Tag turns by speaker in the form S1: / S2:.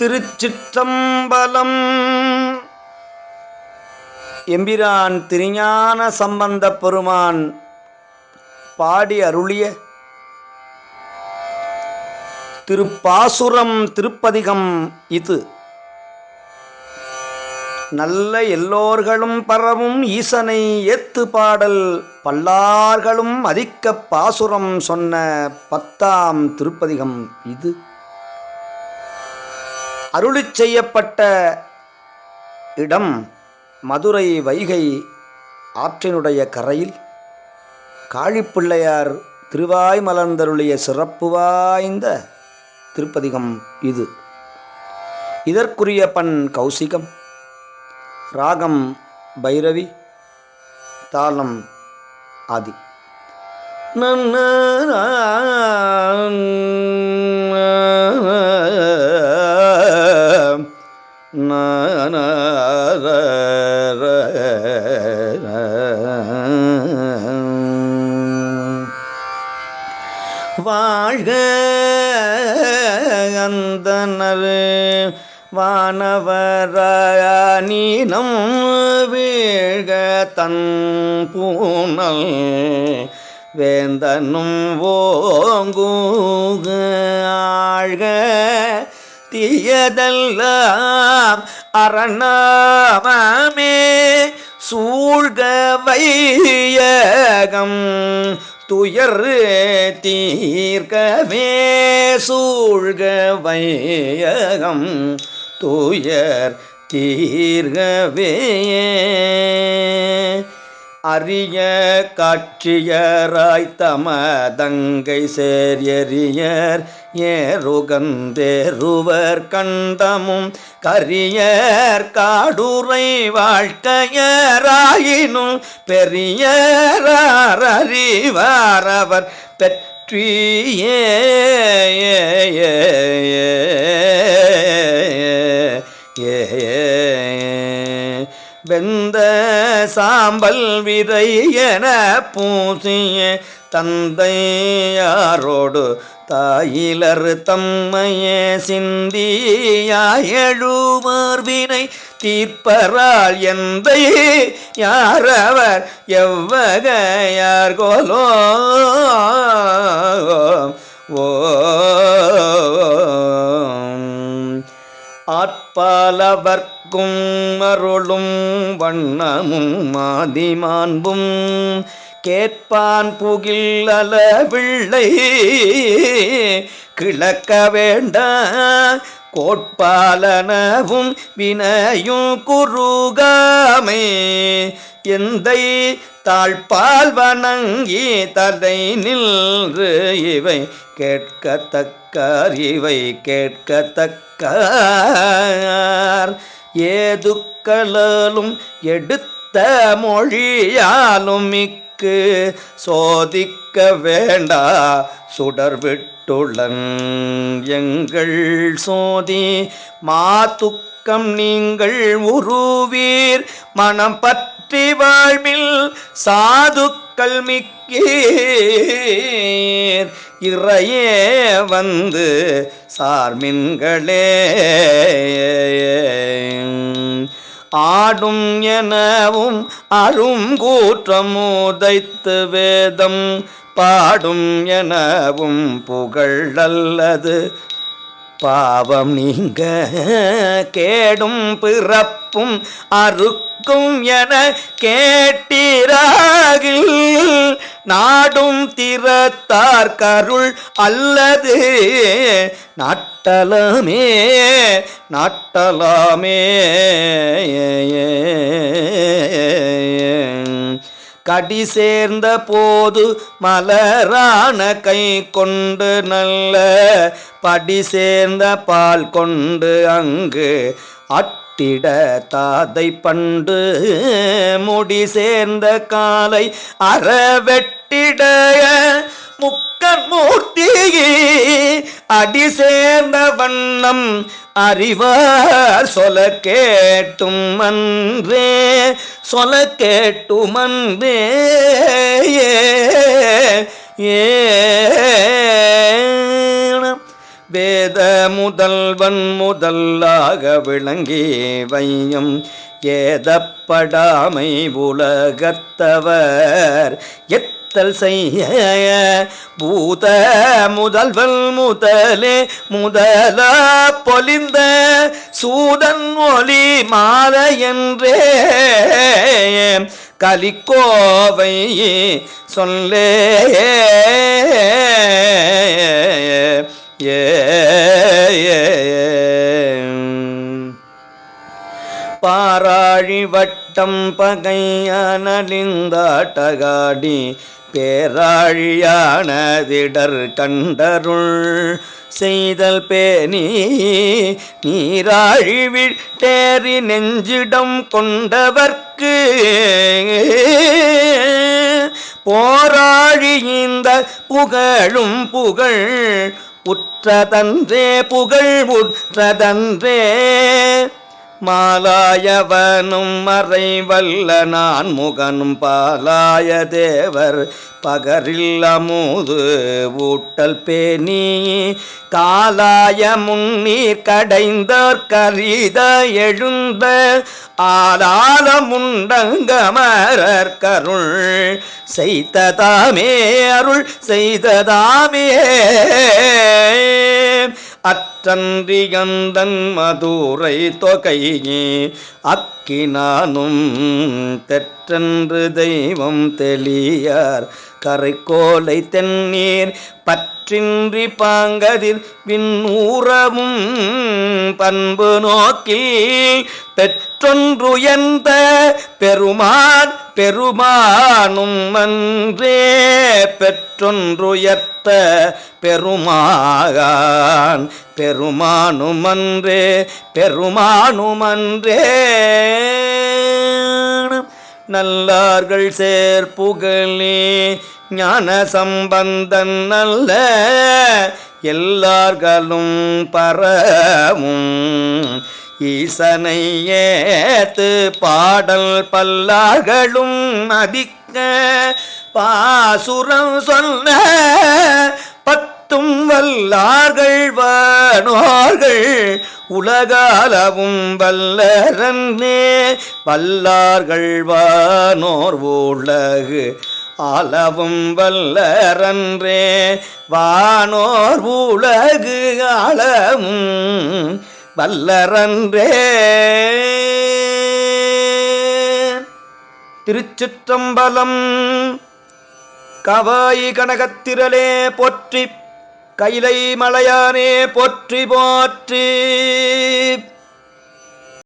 S1: திருச்சிற்றம்பலம். எம்பிரான் திருஞான சம்பந்த பெருமான் பாடி அருளிய திருப்பாசுரம் திருப்பதிகம் இது. நல்ல எல்லோர்களும் பரவும் ஈசனை ஏத்து பாடல் பல்லார்களும் அதிக்க பாசுரம் சொன்ன பத்தாம் திருப்பதிகம் இது. அருளி செய்யப்பட்ட இடம் மதுரை வைகை ஆற்றினுடைய கரையில். காழிப்பிள்ளையார் திருவாய் மலர்ந்தருளிய சிறப்பு வாய்ந்த திருப்பதிகம் இது. இதற்குரிய பண் கௌசிகம் ராகம் பைரவி தாளம் ஆதி. நன்ன அந்தனர் வானவரீனம் வீழ்க தன் பூனல் வேந்தனும் ஓங்குக ஆழ்க தீயதெல்லாம் அரணமே சூழ்க வையகம். துயர் தீர்க்கவே சூழ்க வையகம் துயர் தீர்கவே. அரிய காட்சியராய் தமதங்கை சேரியரியர் ஏறுகந்தேருவர் கண்டமும் கரியர் காடுரை வாழ்க்கையராயினும் பெரியரார் அறிவாரவர் பெற்றியே. வெந்த சாம்பல் விதை என பூசிய தந்தையாரோடு தாயிலர் தம்மையே சிந்தியாயழுமார்வினை தீர்ப்பரால் எந்த யாரவர் எவ்வகையார் கோலோ? ஓ. ஆட்பாலவர்க்கும் அருளும் வண்ணமும் மாதிமாண்பும் கேட்பான் புகில் அளவிள்ளை கிழக்க வேண்ட கோட்பாலனவும் வினையும் குறுகாமே. எந்தை தாழ்பால் வணங்கி தலை நின்று இவை கேட்கத்தக்கார் இவை கேட்கத்தக்கார். ஏதுக்களும் எடுத்த மொழியாலும் மிக்க சோதிக்க வேண்டா. சுடர் விட்டுளன் எங்கள் சோதி மாத்துக்கம் நீங்கள் உருவீர். மனம் பற்றி வாழ்வில் சாதுக்கள் மிக்கீர். இறையே வந்து சார்மின்களே. ஆடும் எனவும் அரும் கூற்றமுதைத்து வேதம் பாடும் எனவும் புகழ் அல்லது பாவம் நீங்க கேடும் பிறப்பும் அறுக்கும் என கேட்டீராகில் நாடும் திறத்தார் கருள் அல்லது நாட்டலமே நாட்டலாமே. கடி சேர்ந்த போது மலரான கை கொண்டு நல்ல படி சேர்ந்த பால் கொண்டு அங்கு அட்டிட தாதை பண்டு முடி சேர்ந்த காலை அறவெட்டிட முக்கன் மூர்த்தியே அடி சேர்ந்த வண்ணம் அறிவார். சொல கேட்டும் அன்றே சொல கேட்டும் அன்றே ஏ வேத முதல்வன் முதல்லாக விளங்கி வையும் ஏதப்படாமை உலகத்தவர். எத்தல் செய்ய பூத முதல்வன் முதலே முதல பொலிந்த சூதன் ஒளி மாலை என்றே. கலிக்கோவை சொல்லே. பாராழி வட்டம் பகையானலிந்தாட்டகாடி பேராழியானதிடர் கண்டருள் செய்தல் பேணி நீராழி விட்டேறி நெஞ்சிடம் கொண்டவர்க்கு போராழி இந்த புகழும் புகழ் உற்றதன்றே புகழ் உற்றதன்றே மாலாயவனும் மறைவல்ல நான் முகனும் பாலாய தேவர். பகரில் அமுது ஊட்டல் பேணி காலாய முன்னீர் கடைந்தோர் கரித எழுந்த ஆலால முண்டங்கமரர் கருள். செய்ததாமே அருள் செய்ததாமே அற்றன்றியந்தன் மதுரை தொகையே அக்கினானும் தெற்றன்று தெய்வம் தெளியார். கரைக்கோலை தென்னீர் பற்ற பற்றின்றி பாங்கதிர் விண்ணூறவும் பண்பு நோக்கில் பெற்றொன்றுயர்ந்த பெருமான் பெருமானும் அன்றே பெற்றொன்றுயர்த்த பெருமாகான் பெருமானுமன்றே பெருமானுமன்றே நல்லார்கள் சேர்ப்புகளே ஞான சம்பந்தன் நல்ல எல்லார்களும் பரவும். ஈசனை ஏத்து பாடல் பல்லார்களும் மதிக்க பாசுரம் சொல்ல பத்தும் வல்லார்கள் வானோர்கள் உலகாலவும் வல்லரன்னே வல்லார்கள் வானோர் உலகு அளவும் வல்லரன்றே வானோர் உலகு அளவும் வல்லரன்றே. திருச்சிற்றம்பலம் கவாயி கனகத்திரளே போற்றி கைலை மலையானே போற்றி போற்றி.